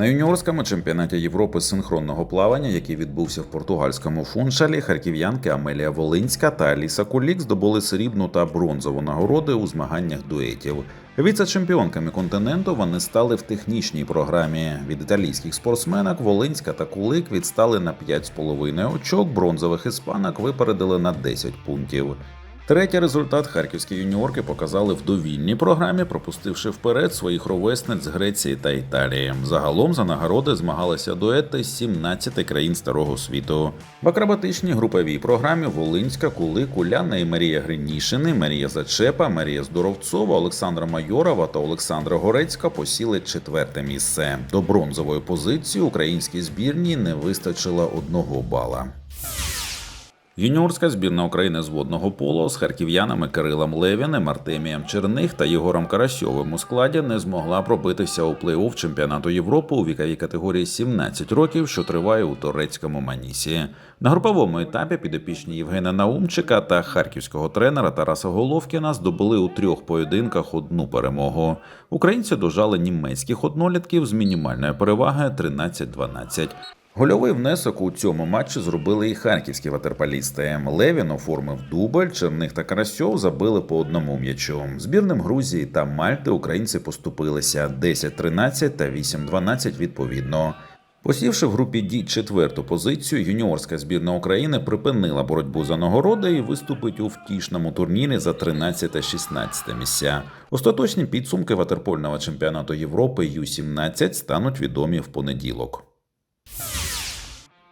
На юніорському чемпіонаті Європи синхронного плавання, який відбувся в португальському фуншалі, харків'янки Амелія Волинська та Аліса Кулік здобули срібну та бронзову нагороди у змаганнях дуетів. Віце-чемпіонками континенту вони стали в технічній програмі. Від італійських спортсменок Волинська та Кулик відстали на 5,5 очок, бронзових іспанок випередили на 10 пунктів. Третій результат харківські юніорки показали в довільній програмі, пропустивши вперед своїх ровесниць з Греції та Італії. Загалом за нагороди змагалися дуети з 17 країн старого світу. В акробатичній груповій програмі Волинська, Кули, Куляна і Марія Гринішини, Марія Зачепа, Марія Здоровцова, Олександра Майорова та Олександра Горецька посіли четверте місце. До бронзової позиції українській збірній не вистачило одного бала. Юніорська збірна України з водного поло з харків'янами Кирилом Левіним, Артемієм Черних та Єгором Карасьовим у складі не змогла пробитися у плей-офф чемпіонату Європи у віковій категорії 17 років, що триває у турецькому Манісі. На груповому етапі підопічні Євгена Наумчика та харківського тренера Тараса Головкіна здобули у трьох поєдинках одну перемогу. Українці дожали німецьких однолітків з мінімальної переваги 13-12. Гольовий внесок у цьому матчі зробили і харківські ватерполісти. Левін оформив дубль, Черних та Карасьов забили по одному м'ячу. Збірним Грузії та Мальти українці поступилися 10-13 та 8-12 відповідно. Посівши в групі Ді четверту позицію, юніорська збірна України припинила боротьбу за нагороди і виступить у втішному турнірі за 13 та 16 місця. Остаточні підсумки ватерпольного чемпіонату Європи Ю-17 стануть відомі в понеділок.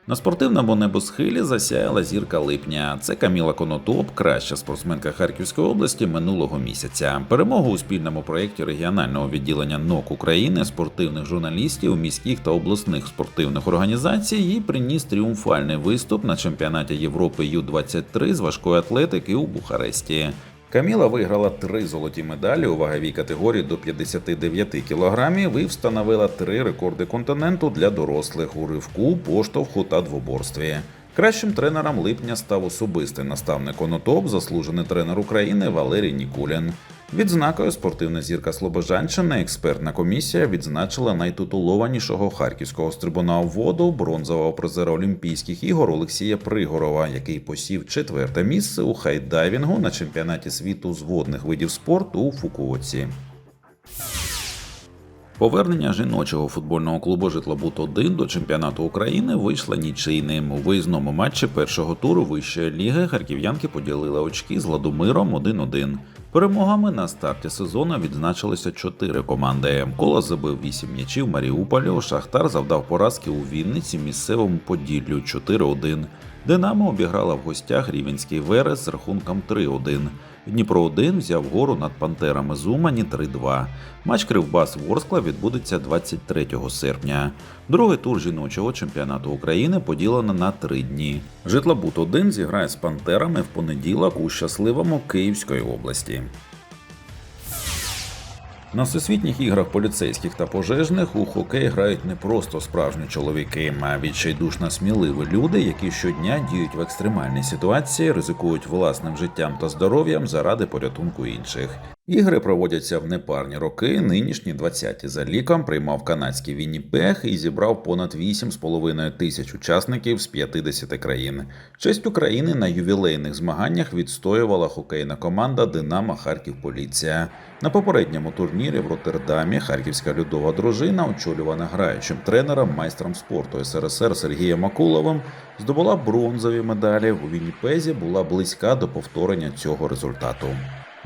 На спортивному небосхилі засяяла зірка липня. Це Каміла Конотоп, краща спортсменка Харківської області минулого місяця. Перемогу у спільному проєкті регіонального відділення НОК України спортивних журналістів міських та обласних спортивних організацій їй приніс тріумфальний виступ на чемпіонаті Європи Ю-23 з важкої атлетики у Бухаресті. Каміла виграла три золоті медалі у ваговій категорії до 59 кілограмів і встановила три рекорди континенту для дорослих у ривку, поштовху та двоборстві. Кращим тренером липня став особистий наставник Онотоп, заслужений тренер України Валерій Нікулін. Відзнакою спортивна зірка Слобожанщини, експертна комісія відзначила найтитулованішого харківського стрибуна у воду бронзового призера Олімпійських ігор Олексія Пригорова, який посів четверте місце у хайдайвінгу на чемпіонаті світу з водних видів спорту у Фукуоці. Повернення жіночого футбольного клубу Житлобут 1 до чемпіонату України вийшло нічийним. У виїзному матчі першого туру вищої ліги харків'янки поділили очки з Ладомиром 1-1. Перемогами на старті сезону відзначилися чотири команди. Колос забив 8 м'ячів Маріуполю. Шахтар завдав поразки у Вінниці місцевому Поділлю 4-1. Динамо обіграла в гостях Рівенський Верес з рахунком 3-1. Дніпро 1 взяв гору над Пантерами з Умані 3-2. Матч Кривбас Ворскла відбудеться 23 серпня. Другий тур жіночого чемпіонату України поділено на три дні. Житлобут 1 зіграє з Пантерами в понеділок у щасливому Київської області. На всесвітніх іграх поліцейських та пожежних у хокей грають не просто справжні чоловіки, а відчайдушно сміливі люди, які щодня діють в екстремальній ситуації, ризикують власним життям та здоров'ям заради порятунку інших. Ігри проводяться в непарні роки. Нинішні 20-ті за ліком приймав канадський Вінніпег і зібрав понад 8,5 тисяч учасників з 50 країн. Честь України на ювілейних змаганнях відстоювала хокейна команда Динамо Харків Поліція. На попередньому турнірі в Роттердамі харківська льодова дружина, очолювана граючим тренером, майстром спорту СРСР Сергієм Акуловим, здобула бронзові медалі. У Вінніпезі була близька до повторення цього результату.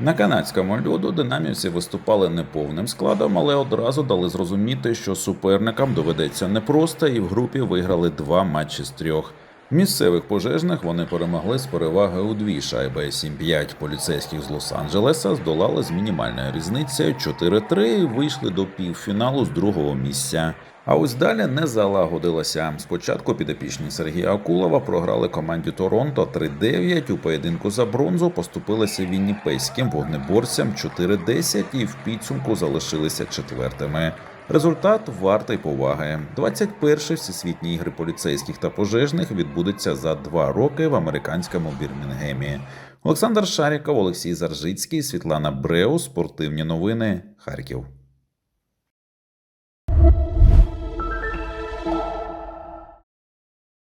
На канадському льоду динамівці виступали неповним складом, але одразу дали зрозуміти, що суперникам доведеться непросто, і в групі виграли два матчі з трьох. Місцевих пожежних вони перемогли з переваги у дві шайби 7-5 поліцейських з Лос-Анджелеса здолали з мінімальною різницею 4-3 і вийшли до півфіналу з другого місця. А ось далі не залагодилося. Спочатку підопічні Сергія Акулова програли команді Торонто 3-9. У поєдинку за бронзу поступилися вінніпейським вогнеборцям 4-10 і в підсумку залишилися четвертими. Результат вартий поваги. 21-й всесвітні ігри поліцейських та пожежних відбудеться за два роки в американському Бірмінгемі. Олександр Шаріков, Олексій Заржицький, Світлана Бреус. Спортивні новини. Харків.